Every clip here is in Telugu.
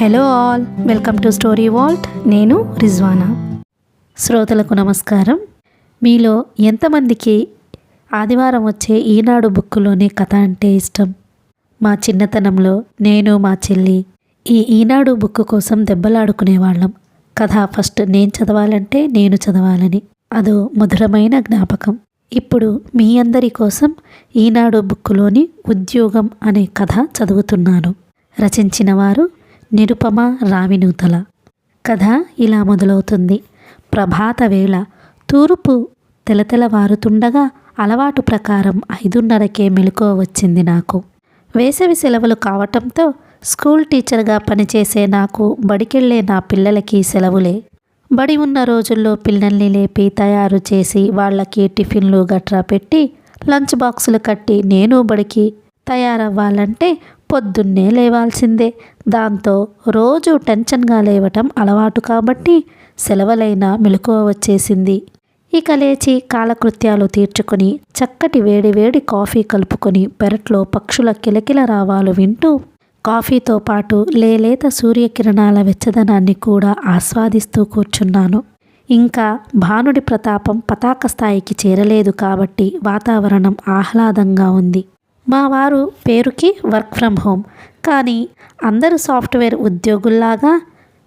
Hello all welcome to story vault నేను రిజ్వానా శ్రోతలకు నమస్కారం. మీలో ఎంతమందికి ఆదివారం వచ్చే ఈనాడు బుక్కులోని కథ అంటే ఇష్టం? మా చిన్నతనంలో నేను మా చెల్లి ఈ ఈనాడు బుక్ కోసం దెబ్బలాడుకునేవాళ్ళం కథ ఫస్ట్ నేను చదవాలంటే నేను చదవాలని. అదో మధురమైన జ్ఞాపకం. ఇప్పుడు మీ అందరి కోసం ఈనాడు బుక్కులోని ఉద్యోగం అనే కథ చదువుతున్నాను. రచించిన వారు నిరుపమ రావినూతల కథ ఇలా మొదలవుతుంది. ప్రభాత వేళ తూర్పు తెలతెలవారుతుండగా అలవాటు ప్రకారం ఐదున్నరకే మెలకువ వచ్చింది నాకు. వేసవి సెలవులు కావటంతో స్కూల్ టీచర్గా పనిచేసే నాకు బడికెళ్ళే నా పిల్లలకి సెలవులే. బడి ఉన్న రోజుల్లో పిల్లల్ని లేపి తయారు చేసి వాళ్ళకి టిఫిన్లు గట్రా పెట్టి లంచ్ బాక్సులు కట్టి నేను బడికి తయారవ్వాలంటే పొద్దున్నే లేవాల్సిందే. దాంతో రోజు టెన్షన్గా లేవటం అలవాటు కాబట్టి సెలవులైన మెలకువ వచ్చేసింది. ఇక లేచి కాలకృత్యాలు తీర్చుకొని చక్కటి వేడి వేడి కాఫీ కలుపుకొని పెరట్లో పక్షుల కిలకిల రావాలు వింటూ కాఫీతో పాటు లేలేత సూర్యకిరణాల వెచ్చదనాన్ని కూడా ఆస్వాదిస్తూ కూర్చున్నాను. ఇంకా భానుడి ప్రతాపం పతాక స్థాయికి చేరలేదు కాబట్టి వాతావరణం ఆహ్లాదంగా ఉంది. మా వారు పేరుకి వర్క్ ఫ్రమ్ హోమ్. కానీ అందరూ సాఫ్ట్వేర్ ఉద్యోగుల్లాగా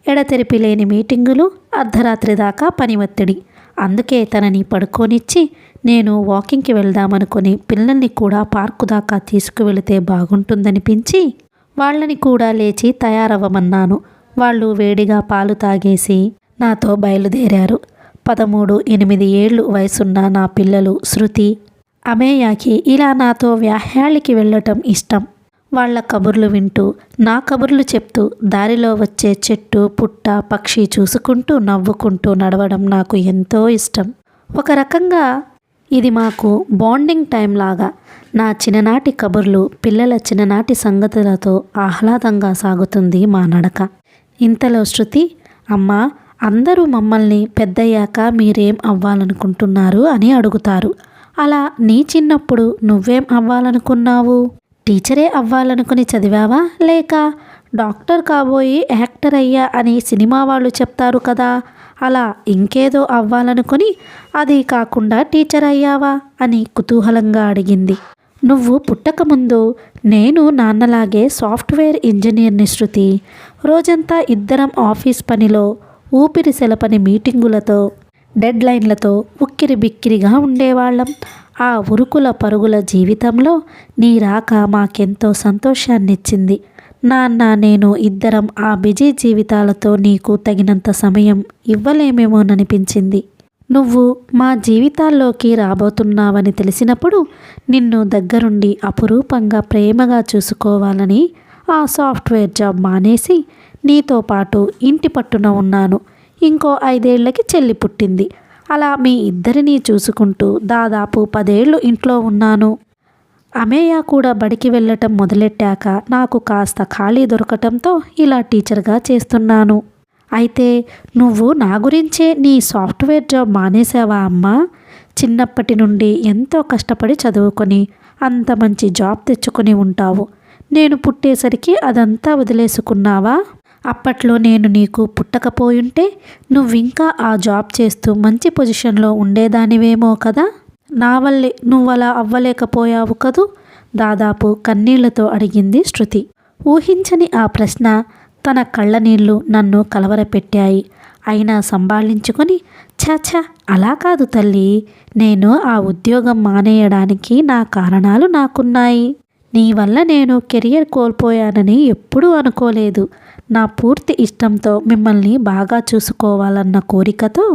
ఎడతెరిపి లేని మీటింగులు అర్ధరాత్రి దాకా పని ఒత్తిడి. అందుకే తనని పడుకోనిచ్చి నేను వాకింగ్కి వెళ్దామనుకుని పిల్లల్ని కూడా పార్కు దాకా తీసుకువెళితే బాగుంటుందనిపించి వాళ్ళని కూడా లేచి తయారవ్వమన్నాను. వాళ్ళు వేడిగా పాలు తాగేసి నాతో బయలుదేరారు. పదమూడు ఎనిమిది ఏళ్ళు వయసున్న నా పిల్లలు శృతి అమేయాకి ఇలా నాతో వ్యాహ్యాళ్ళకి వెళ్ళటం ఇష్టం. వాళ్ళ కబుర్లు వింటూ నా కబుర్లు చెప్తూ దారిలో వచ్చే చెట్టు పుట్ట పక్షి చూసుకుంటూ నవ్వుకుంటూ నడవడం నాకు ఎంతో ఇష్టం. ఒక రకంగా ఇది మాకు బాండింగ్ టైం లాగా. నా చిన్ననాటి కబుర్లు పిల్లల చిన్ననాటి సంగతులతో ఆహ్లాదంగా సాగుతుంది మా నడక. ఇంతలో శృతి అమ్మా అందరూ మమ్మల్ని పెద్దయ్యాక మీరేం అవ్వాలనుకుంటున్నారు? అని అడుగుతారు. అలా నీ చిన్నప్పుడు నువ్వేం అవ్వాలనుకున్నావు? టీచరే అవ్వాలనుకుని చదివావా? లేక డాక్టర్ కాబోయి యాక్టర్ అయ్యా అని సినిమా వాళ్ళు చెప్తారు కదా అలా ఇంకేదో అవ్వాలనుకుని అది కాకుండా టీచర్ అయ్యావా? అని కుతూహలంగా అడిగింది. నువ్వు పుట్టకముందు నేను నాన్నలాగే సాఫ్ట్వేర్ ఇంజనీర్ని శృతి రోజంతా ఇద్దరం ఆఫీస్ పనిలో ఊపిరి సెలపని మీటింగులతో డెడ్ లైన్లతో ఉక్కిరి బిక్కిరిగా ఉండేవాళ్ళం. ఆ ఉరుకుల పరుగుల జీవితంలో నీ రాక మాకెంతో సంతోషాన్నిచ్చింది. నాన్న నేను ఇద్దరం ఆ బిజీ జీవితాలతో నీకు తగినంత సమయం ఇవ్వలేమేమోననిపించింది. నువ్వు మా జీవితాల్లోకి రాబోతున్నావని తెలిసినప్పుడు నిన్ను దగ్గరుండి అపురూపంగా ప్రేమగా చూసుకోవాలని ఆ సాఫ్ట్వేర్ జాబ్ మానేసి నీతో పాటు ఇంటి పట్టున ఉన్నాను. ఇంకో ఐదేళ్ళకి చెల్లి పుట్టింది. అలా మీ ఇద్దరినీ చూసుకుంటూ దాదాపు పదేళ్ళు ఇంట్లో ఉన్నాను. అమేయ కూడా బడికి వెళ్ళటం మొదలెట్టాక నాకు కాస్త ఖాళీ దొరకటంతో ఇలా టీచర్గా చేస్తున్నాను. అయితే నువ్వు నా గురించే నీ సాఫ్ట్వేర్ జాబ్ మానేసావా అమ్మా? చిన్నప్పటి నుండి ఎంతో కష్టపడి చదువుకొని అంత మంచి జాబ్ తెచ్చుకొని ఉంటావు. నేను పుట్టేసరికి అదంతా వదిలేసుకున్నావా? అప్పట్లో నేను నీకు పుట్టకపోయుంటే నువ్వింకా ఆ జాబ్ చేస్తూ మంచి పొజిషన్లో ఉండేదానివేమో కదా? నా వల్లే నువ్వలా అవ్వలేకపోయావు కదూ? దాదాపు కన్నీళ్ళతో అడిగింది శృతి. ఊహించని ఆ ప్రశ్న తన కళ్ళనీళ్ళు నన్ను కలవరపెట్టాయి. అయినా సంభాళించుకొని ఛాఛా అలా కాదు తల్లి నేను ఆ ఉద్యోగం మానేయడానికి నా కారణాలు నాకున్నాయి. నీ వల్ల నేను కెరియర్ కోల్పోయానని ఎప్పుడూ అనుకోలేదు. నా పూర్తి ఇష్టంతో మిమ్మల్ని బాగా చూసుకోవాలన్న కోరికతో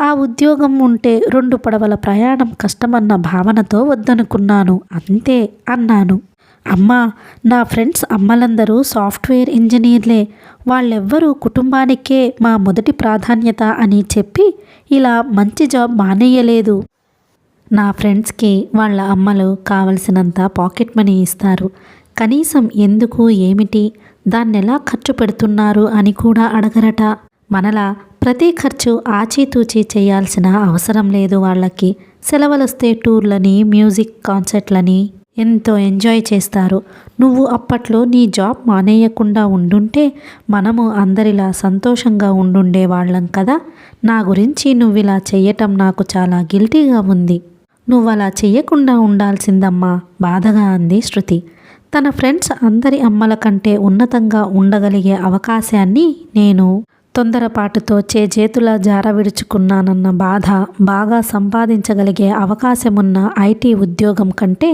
ఆ ఉద్యోగం ఉంటే రెండు పడవల ప్రయాణం కష్టమన్న భావనతో వద్దనుకున్నాను. అంతే అన్నాను. అమ్మా నా ఫ్రెండ్స్ అమ్మలందరూ సాఫ్ట్వేర్ ఇంజనీర్లే. వాళ్ళెవ్వరూ కుటుంబానికే మా మొదటి ప్రాధాన్యత అని చెప్పి ఇలా మంచి జాబ్ మానేయలేదు. నా ఫ్రెండ్స్కి వాళ్ళ అమ్మలు కావలసినంత పాకెట్ మనీ ఇస్తారు. కనీసం ఎందుకు ఏమిటి? దాన్నెలా ఖర్చు పెడుతున్నారు అని కూడా అడగరట. మనలా ప్రతి ఖర్చు ఆచితూచి చేయాల్సిన అవసరం లేదు వాళ్ళకి. సెలవులొస్తే టూర్లని మ్యూజిక్ కాన్సర్ట్లని ఎంతో ఎంజాయ్ చేస్తారు. నువ్వు అప్పట్లో నీ జాబ్ మానేయకుండా ఉండుంటే మనము అందరిలా సంతోషంగా ఉండుండే వాళ్ళం కదా? నా గురించి నువ్వు ఇలా చేయటం నాకు చాలా గిల్టీగా ఉంది. నువ్వు అలా చెయ్యకుండా ఉండాల్సిందమ్మా బాధగా అంది శృతి. తన ఫ్రెండ్స్ అందరి అమ్మల కంటే ఉన్నతంగా ఉండగలిగే అవకాశాన్ని నేను తొందరపాటుతో చేజేతులా జార విడుచుకున్నానన్న బాధ బాగా సంపాదించగలిగే అవకాశమున్న ఐటీ ఉద్యోగం కంటే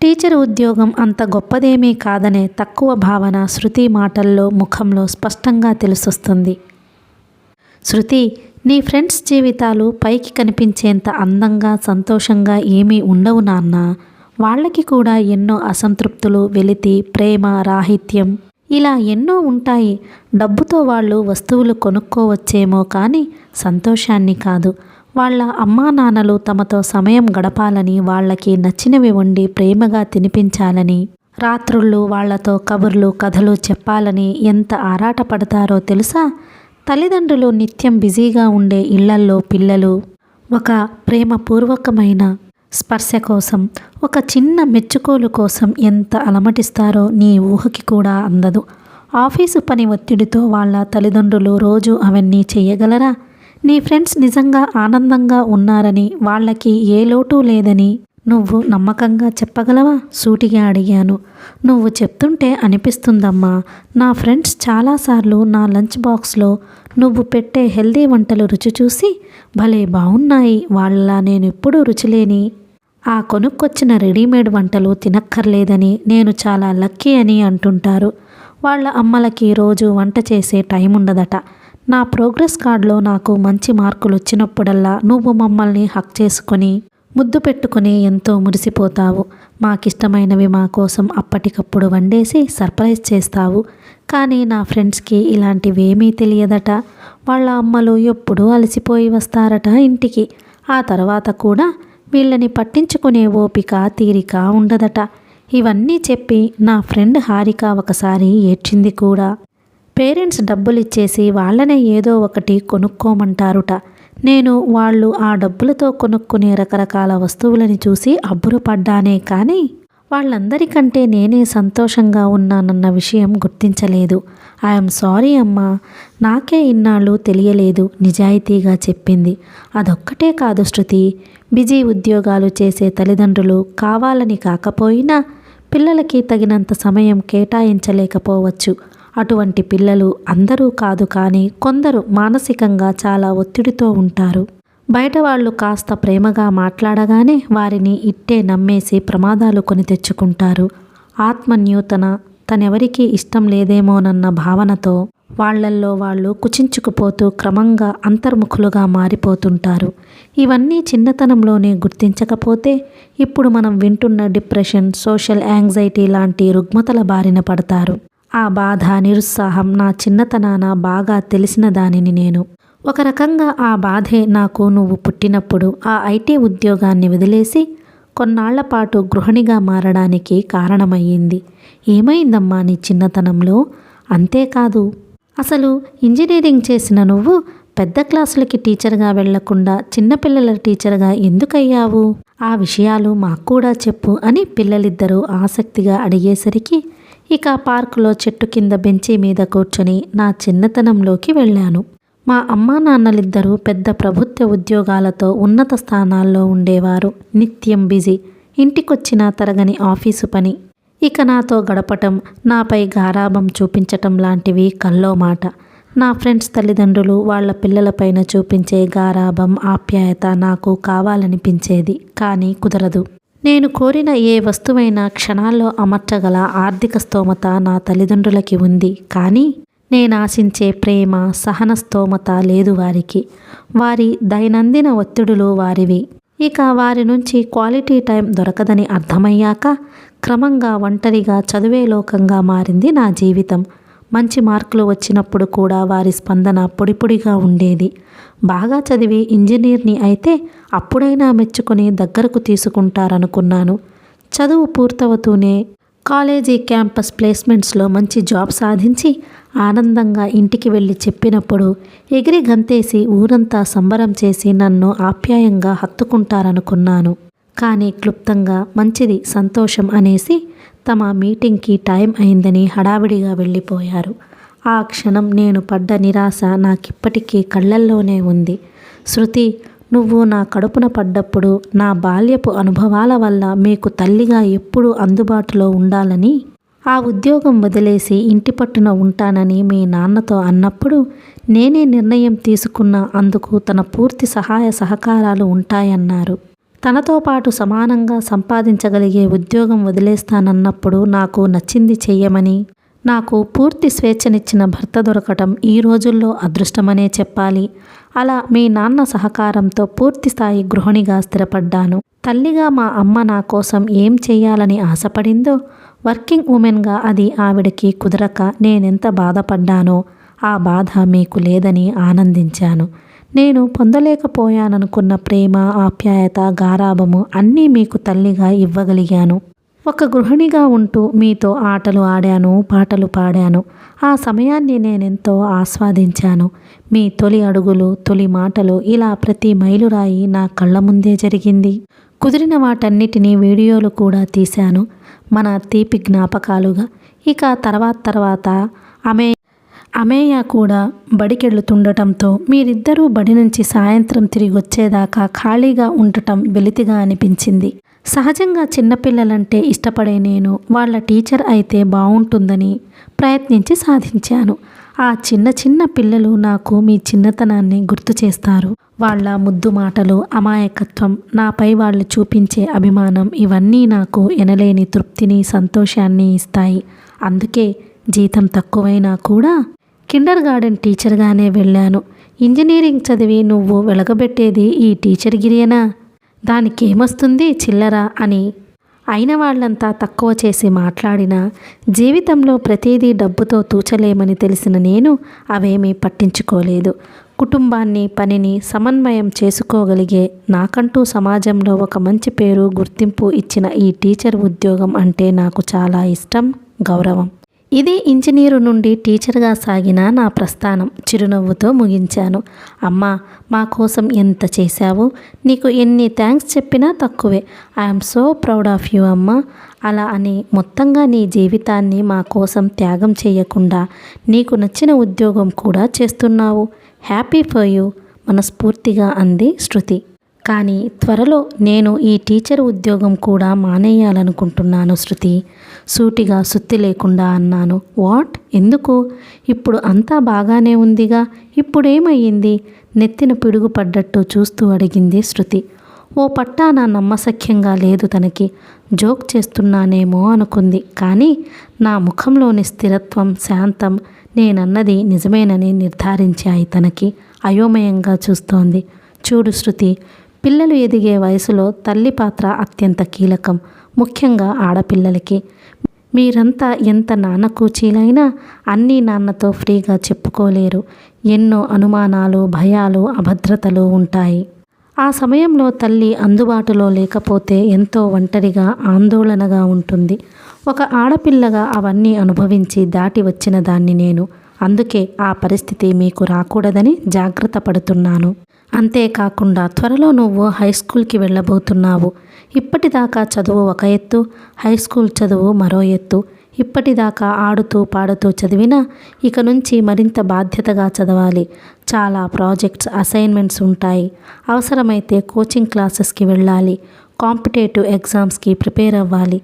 టీచర్ ఉద్యోగం అంత గొప్పదేమీ కాదనే తక్కువ భావన శృతి మాటల్లో ముఖంలో స్పష్టంగా తెలుసొస్తుంది. శృతి నీ ఫ్రెండ్స్ జీవితాలు పైకి కనిపించేంత అందంగా సంతోషంగా ఏమీ ఉండవు నాన్న. వాళ్ళకి కూడా ఎన్నో అసంతృప్తులు వెలితి ప్రేమ రాహిత్యం ఇలా ఎన్నో ఉంటాయి. డబ్బుతో వాళ్ళు వస్తువులు కొనుక్కోవచ్చేమో కానీ సంతోషాన్ని కాదు. వాళ్ళ అమ్మా నాన్నలు తమతో సమయం గడపాలని వాళ్ళకి నచ్చినవి వండి ప్రేమగా తినిపించాలని రాత్రుళ్ళు వాళ్ళతో కబుర్లు కథలు చెప్పాలని ఎంత ఆరాటపడతారో తెలుసా? తల్లిదండ్రులు నిత్యం బిజీగా ఉండే ఇళ్ళల్లో పిల్లలు ఒక ప్రేమపూర్వకమైన స్పర్శ కోసం ఒక చిన్న మెచ్చుకోలు కోసం ఎంత అలమటిస్తారో నీ ఊహకి కూడా అందదు. ఆఫీసు పని ఒత్తిడితో వాళ్ళ తల్లిదండ్రులు రోజు అవన్నీ చేయగలరా? నీ ఫ్రెండ్స్ నిజంగా ఆనందంగా ఉన్నారని వాళ్ళకి ఏ లోటు లేదని నువ్వు నమ్మకంగా చెప్పగలవా? సూటిగా అడిగాను. నువ్వు చెప్తుంటే అనిపిస్తుందమ్మా నా ఫ్రెండ్స్ చాలాసార్లు నా లంచ్ బాక్స్లో నువ్వు పెట్టే హెల్దీ వంటలు రుచి చూసి భలే బాగున్నాయి వాళ్ళలా నేను ఎప్పుడూ రుచిలేని ఆ కొనుక్కొచ్చిన రెడీమేడ్ వంటలు తినక్కర్లేదని నేను చాలా లక్కీ అని అంటుంటారు. వాళ్ళ అమ్మలకి రోజు వంట చేసే టైం ఉండదట. నా ప్రోగ్రెస్ కార్డులో నాకు మంచి మార్కులు వచ్చినప్పుడల్లా నువ్వు మమ్మల్ని హక్ చేసుకొని ముద్దు పెట్టుకుని ఎంతో మురిసిపోతావు. మాకిష్టమైనవి మా కోసం అప్పటికప్పుడు వండేసి సర్ప్రైజ్ చేస్తావు. కానీ నా ఫ్రెండ్స్కి ఇలాంటివేమీ తెలియదట. వాళ్ళ అమ్మలు ఎప్పుడూ అలసిపోయి వస్తారట ఇంటికి. ఆ తర్వాత కూడా వీళ్ళని పట్టించుకునే ఓపిక తీరిక ఉండదట. ఇవన్నీ చెప్పి నా ఫ్రెండ్ హారిక ఒకసారి ఏడ్చింది కూడా. పేరెంట్స్ డబ్బులు ఇచ్చేసి వాళ్ళనే ఏదో ఒకటి కొనుక్కోమంటారుట. నేను వాళ్ళు ఆ డబ్బులతో కొనుక్కునే రకరకాల వస్తువులని చూసి అబ్బురపడ్డానే కానీ వాళ్ళందరికంటే నేనే సంతోషంగా ఉన్నానన్న విషయం గుర్తించలేదు. ఐఎమ్ సారీ అమ్మా. నాకే ఇన్నాళ్ళు తెలియలేదు నిజాయితీగా చెప్పింది. అదొక్కటే కాదు శృతి. బిజీ ఉద్యోగాలు చేసే తల్లిదండ్రులు కావాలని కాకపోయినా పిల్లలకి తగినంత సమయం కేటాయించలేకపోవచ్చు. అటువంటి పిల్లలు అందరూ కాదు కానీ కొందరు మానసికంగా చాలా ఒత్తిడితో ఉంటారు. బయట వాళ్ళు కాస్త ప్రేమగా మాట్లాడగానే వారిని ఇట్టే నమ్మేసి ప్రమాదాలు కొని తెచ్చుకుంటారు. ఆత్మన్యూతన తనెవరికీ ఇష్టం లేదేమోనన్న భావనతో వాళ్ళల్లో వాళ్ళు కుచించుకుపోతూ క్రమంగా అంతర్ముఖులుగా మారిపోతుంటారు. ఇవన్నీ చిన్నతనంలోనే గుర్తించకపోతే ఇప్పుడు మనం వింటున్న డిప్రెషన్ సోషల్ యాంగ్జైటీ లాంటి రుగ్మతల బారిన పడతారు. ఆ బాధ నిరుత్సాహం నా చిన్నతనాన బాగా తెలిసిన దానిని నేను. ఒక రకంగా ఆ బాధే నాకు నువ్వు పుట్టినప్పుడు ఆ ఐటీ ఉద్యోగాన్ని వదిలేసి కొన్నాళ్ళపాటు గృహిణిగా మారడానికి కారణమయ్యింది. ఏమైందమ్మా నీ చిన్నతనంలో? అంతేకాదు. అసలు ఇంజనీరింగ్ చేసిన నువ్వు పెద్ద క్లాసులకి టీచర్గా వెళ్ళకుండా చిన్నపిల్లల టీచర్గా ఎందుకయ్యావు? ఆ విషయాలు మాకు కూడా చెప్పు అని పిల్లలిద్దరూ ఆసక్తిగా అడిగేసరికి ఇక పార్కులో చెట్టు కింద బెంచి మీద కూర్చొని నా చిన్నతనంలోకి వెళ్ళాను. మా అమ్మా నాన్నలిద్దరూ పెద్ద ప్రభుత్వ ఉద్యోగాలతో ఉన్నత స్థానాల్లో ఉండేవారు. నిత్యం బిజీ. ఇంటికొచ్చిన తరగని ఆఫీసు పని. ఇక నాతో గడపటం నాపై గారాభం చూపించటం లాంటివి కల్లో మాట. నా ఫ్రెండ్స్ తల్లిదండ్రులు వాళ్ళ పిల్లలపైన చూపించే గారాభం ఆప్యాయత నాకు కావాలనిపించేది. కానీ కుదరదు. నేను కోరిన ఏ వస్తువైనా క్షణాల్లో అమర్చగల ఆర్థిక స్తోమత నా తల్లిదండ్రులకి ఉంది. కానీ నేను ఆశించే ప్రేమ సహన స్తోమత లేదు వారికి. వారి దైనందిన ఒత్తిడులు వారివి. ఇక వారి నుంచి క్వాలిటీ టైం దొరకదని అర్థమయ్యాక క్రమంగా ఒంటరిగా చదివే లోకంగా మారింది నా జీవితం. మంచి మార్కులు వచ్చినప్పుడు కూడా వారి స్పందన పొడిపొడిగా ఉండేది. బాగా చదివి ఇంజనీర్ని అయితే అప్పుడైనా మెచ్చుకొని దగ్గరకు తీసుకుంటారనుకున్నాను. చదువు పూర్తవుతూనే కాలేజీ క్యాంపస్ ప్లేస్మెంట్స్లో మంచి జాబ్ సాధించి ఆనందంగా ఇంటికి వెళ్ళి చెప్పినప్పుడు ఎగిరి గంతేసి ఊరంతా సంబరం చేసి నన్ను ఆప్యాయంగా హత్తుకుంటారనుకున్నాను. కానీ క్లుప్తంగా మంచిది సంతోషం అనేసి తమ మీటింగ్కి టైం అయిందని హడావిడిగా వెళ్ళిపోయారు. ఆ క్షణం నేను పడ్డ నిరాశ నాకిప్పటికీ కళ్ళల్లోనే ఉంది. శృతి నువ్వు నా కడుపున పడ్డప్పుడు నా బాల్యపు అనుభవాల వల్ల మీకు తల్లిగా ఎప్పుడూ అందుబాటులో ఉండాలని ఆ ఉద్యోగం వదిలేసి ఇంటి పట్టున ఉంటానని మీ నాన్నతో అన్నప్పుడు నేనే నిర్ణయం తీసుకున్న అందుకు తన పూర్తి సహాయ సహకారాలు ఉంటాయన్నారు. తనతో పాటు సమానంగా సంపాదించగలిగే ఉద్యోగం వదిలేస్తానన్నప్పుడు నాకు నచ్చింది చెయ్యమని నాకు పూర్తి స్వేచ్ఛనిచ్చిన భర్త దొరకటం ఈ రోజుల్లో అదృష్టమనే చెప్పాలి. అలా మీ నాన్న సహకారంతో పూర్తి స్థాయి గృహిణిగా స్థిరపడ్డాను. తల్లిగా మా అమ్మ నా కోసం ఏం చేయాలని ఆశపడిందో వర్కింగ్ ఉమెన్గా అది ఆవిడకి కుదరక నేనెంత బాధపడ్డానో ఆ బాధ మీకు లేదని ఆనందించాను. నేను పొందలేకపోయాననుకున్న ప్రేమ ఆప్యాయత గారాభము అన్నీ మీకు తల్లిగా ఇవ్వగలిగాను. ఒక గృహిణిగా ఉంటూ మీతో ఆటలు ఆడాను పాటలు పాడాను. ఆ సమయాన్ని నేనెంతో ఆస్వాదించాను. మీ తొలి అడుగులు తొలి మాటలు ఇలా ప్రతి మైలురాయి నా కళ్ళ ముందే జరిగింది. కుదిరిన వాటన్నిటినీ వీడియోలు కూడా తీశాను. మన తీపి జ్ఞాపకాలుగా. ఇక తర్వాత తర్వాత ఆమె అమేయ కూడా బడికెళ్తుండటంతో మీరిద్దరూ బడి నుంచి సాయంత్రం తిరిగి వచ్చేదాకా ఖాళీగా ఉండటం వెలితిగా అనిపించింది. సహజంగా చిన్నపిల్లలంటే ఇష్టపడే నేను వాళ్ళ టీచర్ అయితే బాగుంటుందని ప్రయత్నించి సాధించాను. ఆ చిన్న చిన్న పిల్లలు నాకు మీ చిన్నతనాన్ని గుర్తు చేస్తారు. వాళ్ళ ముద్దు మాటలు అమాయకత్వం నాపై వాళ్ళు చూపించే అభిమానం ఇవన్నీ నాకు ఎనలేని తృప్తిని సంతోషాన్ని ఇస్తాయి. అందుకే జీతం తక్కువైనా కూడా కిండర్ గార్డెన్ టీచర్గానే వెళ్ళాను. ఇంజనీరింగ్ చదివి నువ్వు వెలగబెట్టేది ఈ టీచర్ గిరియేనా? దానికేమొస్తుంది చిల్లరా అని. అయిన వాళ్ళంతా తక్కువ చేసి మాట్లాడినా జీవితంలో ప్రతిదీ డబ్బుతో తూచలేమని తెలిసిన నేను అవేమీ పట్టించుకోలేదు. కుటుంబాన్ని పనిని సమన్వయం చేసుకోగలిగే నాకంటూ సమాజంలో ఒక మంచి పేరు గుర్తింపు ఇచ్చిన ఈ టీచర్ ఉద్యోగం అంటే నాకు చాలా ఇష్టం గౌరవం. ఇది ఇంజనీరు నుండి టీచర్గా సాగిన నా ప్రస్థానం. చిరునవ్వుతో ముగించాను. అమ్మా మా కోసం ఎంత చేశావు? నీకు ఎన్ని థ్యాంక్స్ చెప్పినా తక్కువే. I'm so proud of you అమ్మా. అలా అని మొత్తంగా నీ జీవితాన్ని మా కోసం త్యాగం చేయకుండా నీకు నచ్చిన ఉద్యోగం కూడా చేస్తున్నావు. హ్యాపీ ఫర్ యూ మనస్ఫూర్తిగా అంది శృతి. కానీ త్వరలో నేను ఈ టీచర్ ఉద్యోగం కూడా మానేయాలనుకుంటున్నాను శృతి. సూటిగా సుత్తి లేకుండా అన్నాను. వాట్? ఎందుకు? ఇప్పుడు అంతా బాగానే ఉందిగా? ఇప్పుడేమయ్యింది? నెత్తిన పిడుగు పడ్డట్టు చూస్తూ అడిగింది శృతి. ఓ పట్టా నా నమ్మసఖ్యంగా లేదు తనకి. జోక్ చేస్తున్నానేమో అనుకుంది. కానీ నా ముఖంలోని స్థిరత్వం శాంతం నేనన్నది నిజమేనని నిర్ధారించాయి తనకి. అయోమయంగా చూస్తోంది. చూడు శృతి పిల్లలు ఎదిగే వయసులో తల్లి పాత్ర అత్యంత కీలకం ముఖ్యంగా ఆడపిల్లలకి. మీరంతా ఎంత నాన్న కూచీలైనా అన్నీ నాన్నతో ఫ్రీగా చెప్పుకోలేరు. ఎన్నో అనుమానాలు భయాలు అభద్రతలు ఉంటాయి. ఆ సమయంలో తల్లి అందుబాటులో లేకపోతే ఎంతో ఒంటరిగా ఆందోళనగా ఉంటుంది. ఒక ఆడపిల్లగా అవన్నీ అనుభవించి దాటి వచ్చిన దాన్ని నేను. అందుకే ఆ పరిస్థితి మీకు రాకూడదని జాగ్రత్త పడుతున్నాను. అంతేకాకుండా త్వరలో నువ్వు హై స్కూల్కి వెళ్ళబోతున్నావు. ఇప్పటిదాకా చదువు ఒక ఎత్తు హై స్కూల్ చదువు మరో ఎత్తు. ఇప్పటిదాకా ఆడుతూ పాడుతూ చదివినా ఇక నుంచి మరింత బాధ్యతగా చదవాలి. చాలా ప్రాజెక్ట్స్ అసైన్మెంట్స్ ఉంటాయి. అవసరమైతే కోచింగ్ క్లాసెస్కి వెళ్ళాలి. కాంపిటేటివ్ ఎగ్జామ్స్కి ప్రిపేర్ అవ్వాలి.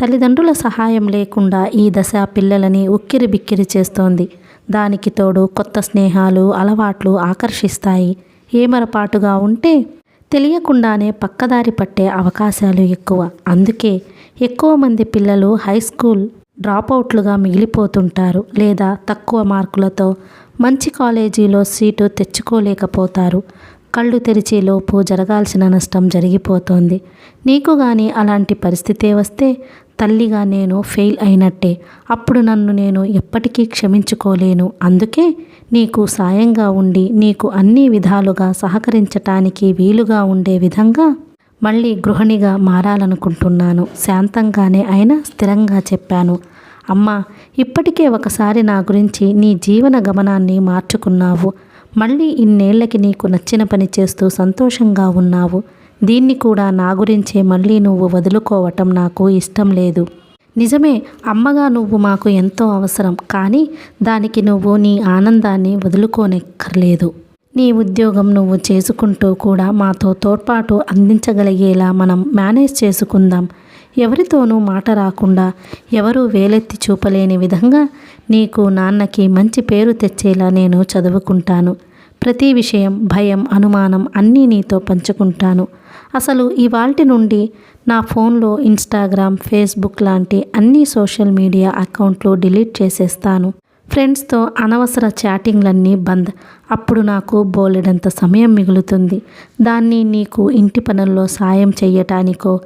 తల్లిదండ్రుల సహాయం లేకుండా ఈ దశ పిల్లలని ఉక్కిరి బిక్కిరి చేస్తోంది. దానికి తోడు కొత్త స్నేహాలు అలవాట్లు ఆకర్షిస్తాయి. ఏమరపాటుగా ఉంటే తెలియకుండానే పక్కదారి పట్టే అవకాశాలు ఎక్కువ. అందుకే ఎక్కువ మంది పిల్లలు హై స్కూల్ డ్రాపౌట్లుగా మిగిలిపోతుంటారు లేదా తక్కువ మార్కులతో మంచి కాలేజీలో సీటు తెచ్చుకోలేకపోతారు. కళ్ళు తెరిచేలోపు జరగాల్సిన నష్టం జరిగిపోతోంది. నీకు కానీ అలాంటి పరిస్థితే వస్తే తల్లిగా నేను ఫెయిల్ అయినట్టే. అప్పుడు నన్ను నేను ఎప్పటికీ క్షమించుకోలేను. అందుకే నీకు సాయంగా ఉండి నీకు అన్ని విధాలుగా సహకరించటానికి వీలుగా ఉండే విధంగా మళ్ళీ గృహిణిగా మారాలనుకుంటున్నాను. శాంతంగానే అయినా స్థిరంగా చెప్పాను. అమ్మా ఇప్పటికే ఒకసారి నా గురించి నీ జీవన గమనాన్ని మార్చుకున్నావు. మళ్ళీ ఇన్నేళ్ళకి నీకు నచ్చిన పని చేస్తూ సంతోషంగా ఉన్నావు. దీన్ని కూడా నా గురించే మళ్ళీ నువ్వు వదులుకోవటం నాకు ఇష్టం లేదు. నిజమే అమ్మగా నువ్వు మాకు ఎంతో అవసరం కానీ దానికి నువ్వు నీ ఆనందాన్ని వదులుకోనక్కర్లేదు. నీ ఉద్యోగం నువ్వు చేసుకుంటూ కూడా మాతో తోడ్పాటు అందించగలిగేలా మనం మేనేజ్ చేసుకుందాం. ఎవరితోనూ మాట రాకుండా ఎవరూ వేలెత్తి చూపలేని విధంగా నీకు నాన్నకి మంచి పేరు తెచ్చేలా నేను చదువుకుంటాను. ప్రతి విషయం భయం అనుమానం అన్నీ నీతో పంచుకుంటాను. అసలు ఇవాల్టి నుండి నా ఫోన్లో ఇన్స్టాగ్రామ్ ఫేస్బుక్ లాంటి అన్ని సోషల్ మీడియా అకౌంట్లు డిలీట్ చేసేస్తాను. ఫ్రెండ్స్తో అనవసర చాటింగ్లన్నీ బంద్. అప్పుడు నాకు బోలెడంత సమయం మిగులుతుంది. దాన్ని నీకు ఇంటి పనుల్లో సాయం చెయ్యటానికో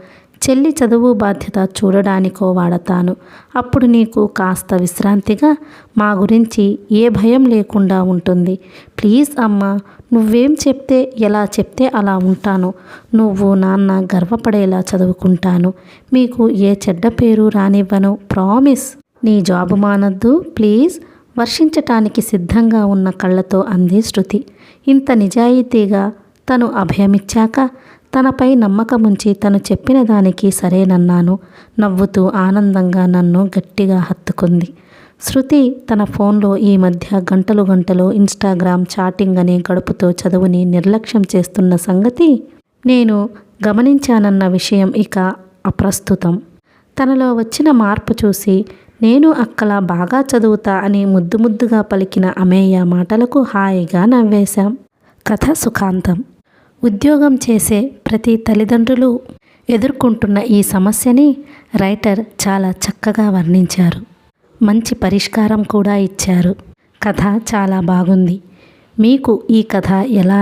చెల్లి చదువు బాధ్యత చూడడానికో వాడతాను. అప్పుడు నీకు కాస్త విశ్రాంతిగా మా గురించి ఏ భయం లేకుండా ఉంటుంది. ప్లీజ్ అమ్మ నువ్వేం చెప్తే ఎలా చెప్తే అలా ఉంటాను. నువ్వు నాన్న గర్వపడేలా చదువుకుంటాను. మీకు ఏ చెడ్డ పేరు రానివ్వను ప్రామిస్. నీ జాబు మానద్దు ప్లీజ్. వర్షించటానికి సిద్ధంగా ఉన్న కళ్ళతో అంది శృతి. ఇంత నిజాయితీగా తను అభయమిచ్చాక తనపై నమ్మకముంచి తను చెప్పిన దానికి సరేనన్నాను. నవ్వుతూ ఆనందంగా నన్ను గట్టిగా హత్తుకుంది. శృతి తన ఫోన్లో ఈ మధ్య గంటలు గంటలు ఇన్స్టాగ్రామ్ చాటింగ్ అని గడుపుతో చదువుని నిర్లక్ష్యం చేస్తున్న సంగతి నేను గమనించానన్న విషయం ఇక అప్రస్తుతం. తనలో వచ్చిన మార్పు చూసి నేను అక్కలా బాగా చదువుతా అని ముద్దు ముద్దుగా పలికిన అమేయ మాటలకు హాయిగా నవ్వేశాం. కథ సుఖాంతం. ఉద్యోగం చేసే ప్రతి తల్లిదండ్రులు ఎదుర్కొంటున్న ఈ సమస్యని రైటర్ చాలా చక్కగా వర్ణించారు. మంచి పరిష్కారం కూడా ఇచ్చారు. కథ చాలా బాగుంది. మీకు ఈ కథ ఎలా